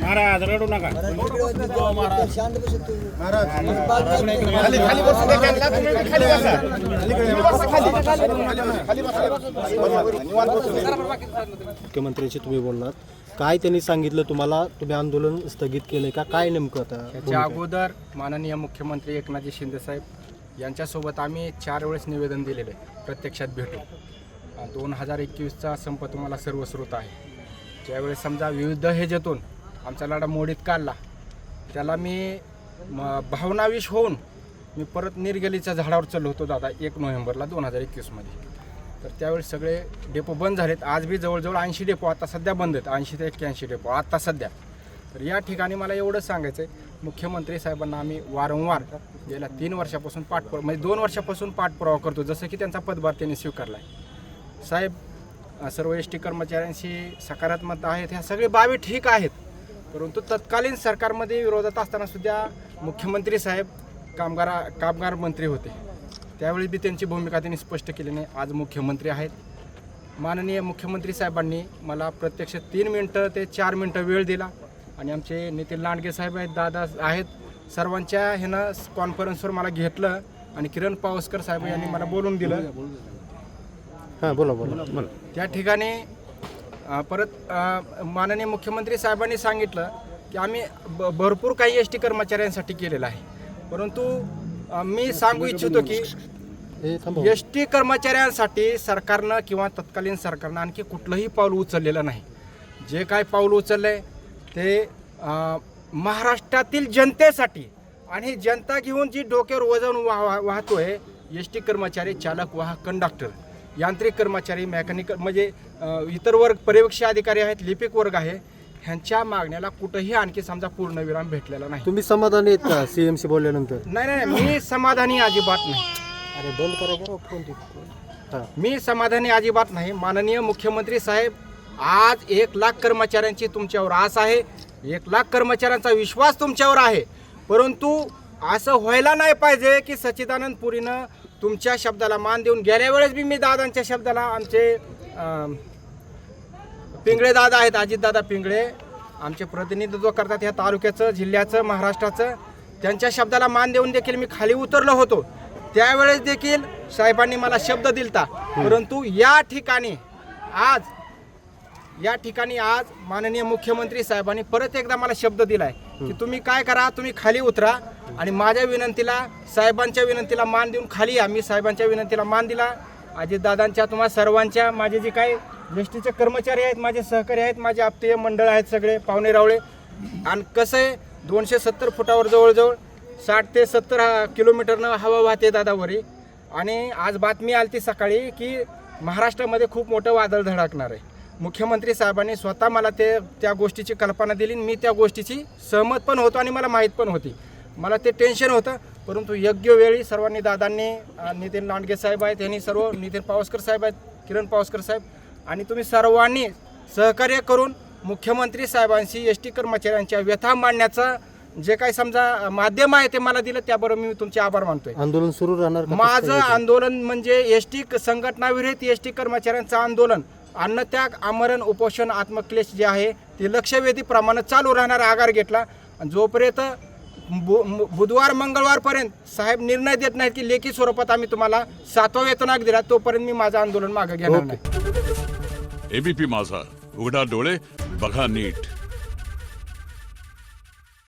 महाराज रडू नका. मुख्यमंत्र्यांशी तुम्ही बोललात. काय त्यांनी सांगितलं तुम्हाला? तुम्ही आंदोलन स्थगित केलंय का? काय नेमकं आता याच्या अगोदर माननीय मुख्यमंत्री एकनाथजी शिंदेसाहेब यांच्यासोबत आम्ही चार वेळेस निवेदन दिलेलं आहे. प्रत्यक्षात भेटू दोन हजार एकवीसचा संप तुम्हाला सर्वश्रुत आहे. ज्यावेळेस समजा विविध ह्याच्यातून आमचा लढा मोडीत काढला त्याला मी म भावनाविश होऊन मी परत निर्गलीच्या झाडावर चढलो होतो दादा एक नोव्हेंबरला दोन हजार एकवीसमध्ये. तर त्यावेळेस सगळे डेपो बंद झालेत. आज बी जवळजवळ ऐंशी डेपो आता सध्या बंद आहेत. ऐंशी ते एक्क्याऐंशी डेपो आता सध्या. तर या ठिकाणी मला एवढंच सांगायचं आहे मुख्यमंत्री साहेबांना आम्ही वारंवार गेल्या तीन वर्षापासून पाठपुरावा म्हणजे दोन वर्षापासून पाठपुरावा करतो जसं की त्यांचा पदभार त्यांनी स्वीकारला आहे साहेब सर्व एस टी कर्मचाऱ्यांशी सकारात्मक आहेत. ह्या सगळे बाबी ठीक आहेत. परंतु तत्कालीन सरकारमध्ये विरोधात असताना सुद्धा मुख्यमंत्री साहेब कामगारा कामगार मंत्री होते. त्यावेळी बी त्यांची भूमिका त्यांनी स्पष्ट केली नाही. आज मुख्यमंत्री आहेत. माननीय मुख्यमंत्री साहेबांनी मला प्रत्यक्ष तीन मिनटं ते चार मिनटं वेळ दिला. आणि आमचे नितीन लांडगे साहेब आहेत दादा आहेत. सर्वांच्या ह्यानं कॉन्फरन्सवर मला घेतलं आणि किरण पावसकर साहेब यांनी मला बोलून दिलं. हां बोला बोला. बोला. त्या ठिकाणी अ, परत अ, माननीय मुख्यमंत्री साहेबांनी सांगितलं की आम्ही ब भरपूर काही एस टी कर्मचाऱ्यांसाठी केलेलं आहे. परंतु अ, मी सांगू इच्छितो की हे. एस टी कर्मचाऱ्यांसाठी सरकारनं किंवा तत्कालीन सरकारनं आणखी कुठलंही पाऊल उचललेलं नाही. जे काय पाऊल उचललंय ते अ, महाराष्ट्रातील जनतेसाठी आणि जनता घेऊन जी डोक्यावर वजन वाहतोय एस टी कर्मचारी चालक वाहक कंडक्टर यांत्रिक कर्मचारी मेकॅनिकल म्हणजे इतर वर्ग पर्यवेक्षी अधिकारी आहेत लिपिक वर्ग आहे ह्यांच्या मागण्याला कुठंही आणखी समजा पूर्णविराम भेटलेला नाही. तुम्ही समाधानी आहेत का सीएमसी बोलल्यानंतर? नाही नाही मी समाधानी अजिबात नाही. अरे बंद करा बरं फोन हां. मी समाधानी अजिबात नाही. माननीय मुख्यमंत्री साहेब आज एक लाख कर्मचाऱ्यांची तुमच्यावर आस आहे. एक लाख कर्मचाऱ्यांचा विश्वास तुमच्यावर आहे. परंतु असं व्हायला नाही पाहिजे की सच्चिदानंद पुरीनं तुमच्या शब्दाला मान देऊन गेल्या वेळेस बी मी दादांच्या शब्दाला आमचे पिंगळे दादा आहेत अजितदादा पिंगळे. आमचे प्रतिनिधित्व करतात ह्या तालुक्याचं जिल्ह्याचं महाराष्ट्राचं. त्यांच्या शब्दाला मान देऊन देखील मी खाली उतरलो होतो. त्यावेळेस देखील साहेबांनी मला शब्द दिलता. परंतु या ठिकाणी आज या ठिकाणी आज माननीय मुख्यमंत्री साहेबांनी परत एकदा मला शब्द दिलाय. की तुम्ही काय करा तुम्ही खाली उतरा आणि माझ्या विनंतीला साहेबांच्या विनंतीला मान देऊन खाली या. मी साहेबांच्या विनंतीला मान दिला. अजितदादांच्या तुम्हा सर्वांच्या माझे जे काही एसटीचे कर्मचारी आहेत माझे सहकारी आहेत माझे आप्तेय मंडळ आहेत सगळे पाहुणे रावळे. आणि कसं आहे दोनशे सत्तर फुटावर जवळजवळ साठ ते सत्तर किलोमीटरनं हवा वाहते दादावरी आणि आज बातमी आली ती सकाळी की महाराष्ट्रामध्ये खूप मोठं वादळ धडकणार आहे. मुख्यमंत्री साहेबांनी स्वतः मला ते त्या गोष्टीची कल्पना दिली आणि मी त्या गोष्टीची सहमत पण होतो आणि मला माहीत पण होती. मला ते टेन्शन होतं परंतु योग्य वेळी सर्वांनी दादांनी नितीन लांडगे साहेब आहेत यांनी सर्व नितीन पावसकर साहेब आहेत किरण पावसकर साहेब आणि तुम्ही सर्वांनी सहकार्य करून मुख्यमंत्री साहेबांशी एस टी कर्मचाऱ्यांच्या व्यथा मांडण्याचं जे काही समजा माध्यम आहे ते मला दिलं त्याबरोबर मी तुमचे आभार मानतोय. आंदोलन सुरू राहणार? माझं आंदोलन म्हणजे एस टी संघटनाविरहित एस टी कर्मचाऱ्यांचं आंदोलन. अन्नत्याग आमरण उपोषण आत्मक्लेश जे आहे ते लक्षवेधी प्रमाणे चालू राहणार आगार घेतला. जोपर्यंत बु- बुधवार मंगळवारपर्यंत साहेब निर्णय देत नाहीत की लेखी स्वरूपात आम्ही तुम्हाला सातवा वेतनाक दिला तोपर्यंत मी माझं आंदोलन मागे घेणार. नाही. एबीपी माझा. उघडा डोळे बघा नीट.